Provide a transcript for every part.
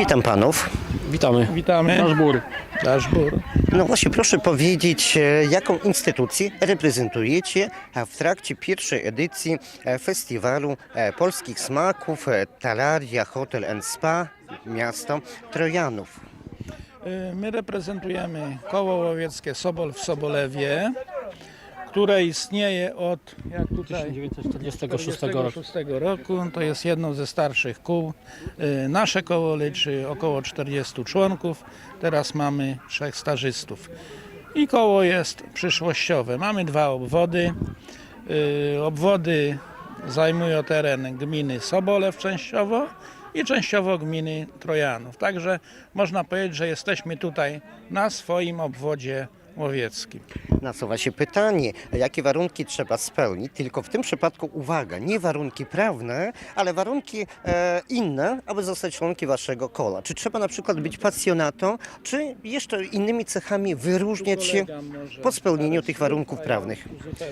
Witam panów. Witamy. Witamy. Nasz bór. Nasz bór. No właśnie, proszę powiedzieć, e, jaką instytucję reprezentujecie w trakcie pierwszej edycji e, Festiwalu e, Polskich Smaków Talaria Hotel and Spa Miasto Trojanów. My reprezentujemy koło łowieckie Sobol w Sobolewie, które istnieje od jak tutaj 1946 roku. 46 roku. To jest jedno ze starszych kół. Y, Nasze koło liczy około 40 członków. Teraz mamy trzech stażystów. I koło jest przyszłościowe. Mamy dwa obwody. Y, Obwody zajmują teren gminy Sobolew częściowo i częściowo gminy Trojanów. Także można powiedzieć, że jesteśmy tutaj na swoim obwodzie łowieckim. Nasuwa się pytanie, jakie warunki trzeba spełnić, tylko w tym przypadku uwaga, nie warunki prawne, ale warunki e, inne, aby zostać członkiem waszego koła. Czy trzeba na przykład być pasjonatą, czy jeszcze innymi cechami wyróżniać się po spełnieniu tych warunków prawnych?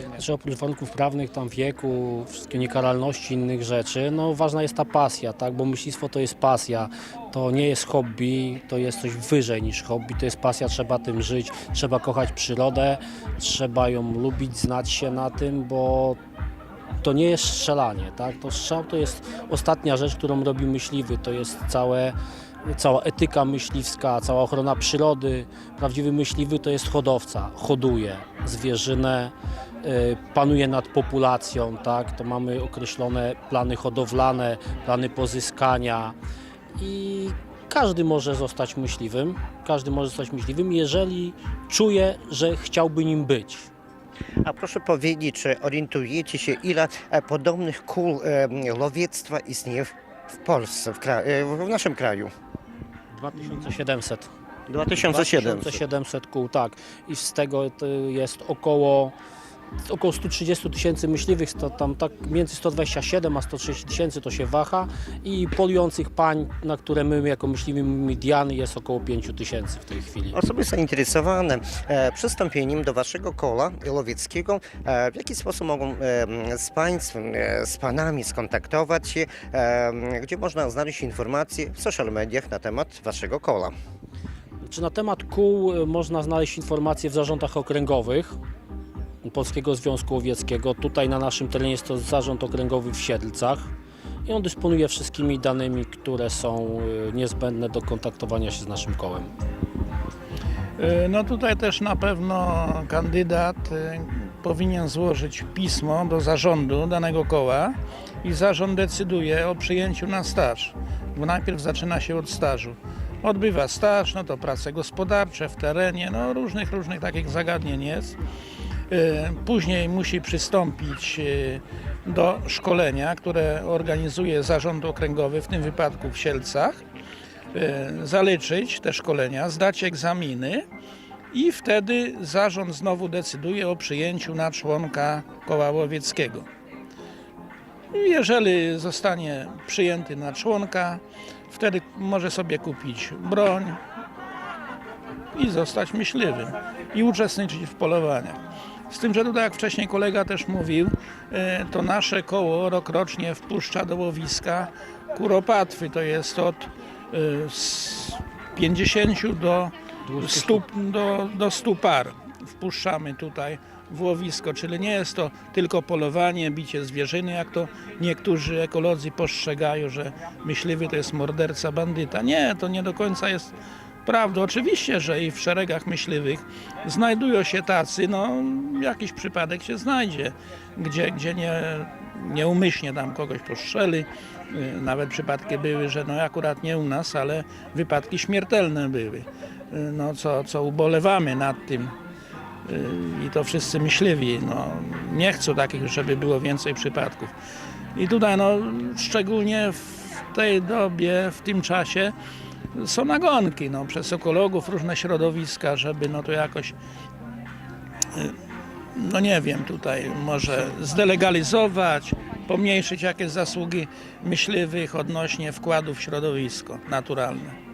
Znaczy oprócz warunków prawnych, tam wieku, wszystkie niekaralności innych rzeczy, no ważna jest ta pasja, tak? Bo myślistwo to jest pasja, to nie jest hobby, to jest coś wyżej niż hobby, to jest pasja, trzeba tym żyć, trzeba kochać przyrodę, trzeba ją lubić, znać się na tym, bo to nie jest strzelanie, tak? To strzał to jest ostatnia rzecz, którą robi myśliwy, to jest całe cała etyka myśliwska, cała ochrona przyrody. Prawdziwy myśliwy to jest hodowca, hoduje zwierzynę, y, panuje nad populacją, tak? To mamy określone plany hodowlane, plany pozyskania i każdy może zostać myśliwym, każdy może zostać myśliwym, jeżeli czuje, że chciałby nim być. A proszę powiedzieć, czy orientujecie się, ile e, podobnych kół e, łowiectwa istnieje w, Polsce, w, e, w naszym kraju? 2700. 2700. 2700 kół, tak. I z tego jest około, około 130 tysięcy myśliwych, to tam tak między 127 a 130 tysięcy to się waha i polujących pań, na które my jako myśliwi mediany jest około 5 tysięcy w tej chwili. Osoby zainteresowane e, przystąpieniem do waszego koła łowieckiego, e, w jaki sposób mogą e, z państwem, e, z panami skontaktować się, e, gdzie można znaleźć informacje w social mediach na temat waszego koła? Czy na temat kół można znaleźć informacje w zarządach okręgowych Polskiego Związku Łowieckiego. Tutaj na naszym terenie jest to zarząd okręgowy w Siedlcach i on dysponuje wszystkimi danymi, które są y, niezbędne do kontaktowania się z naszym kołem. Y, No tutaj też na pewno kandydat y, powinien złożyć pismo do zarządu danego koła i zarząd decyduje o przyjęciu na staż. Bo najpierw zaczyna się od stażu. Odbywa staż, no to prace gospodarcze w terenie, no różnych, różnych takich zagadnień jest. Y, Później musi przystąpić y, do szkolenia, które organizuje zarząd okręgowy, w tym wypadku w Sielcach e, zaliczyć te szkolenia, zdać egzaminy i wtedy zarząd znowu decyduje o przyjęciu na członka koła łowieckiego. Jeżeli zostanie przyjęty na członka, wtedy może sobie kupić broń i zostać myśliwym i uczestniczyć w polowaniach. Z tym, że tutaj, jak wcześniej kolega też mówił, e, to nasze koło rokrocznie wpuszcza do łowiska kuropatwy, to jest od e, z 50 do 100, do, do 100 par wpuszczamy tutaj w łowisko, czyli nie jest to tylko polowanie, bicie zwierzyny, jak to niektórzy ekolodzy postrzegają, że myśliwy to jest morderca, bandyta. Nie, to nie do końca jest prawdą. Oczywiście, że i w szeregach myśliwych znajdują się tacy, no jakiś przypadek się znajdzie, gdzie, gdzie nie, nieumyślnie tam kogoś postrzeli. Y, Nawet przypadki były, że no akurat nie u nas, ale wypadki śmiertelne były. Y, No co, co ubolewamy nad tym y, i to wszyscy myśliwi. No, nie chcą takich, żeby było więcej przypadków. I tutaj no, szczególnie w tej dobie, w tym czasie są nagonki no, przez ekologów, różne środowiska, żeby no to jakoś y, no nie wiem, tutaj może zdelegalizować, pomniejszyć jakieś zasługi myśliwych odnośnie wkładu w środowisko naturalne.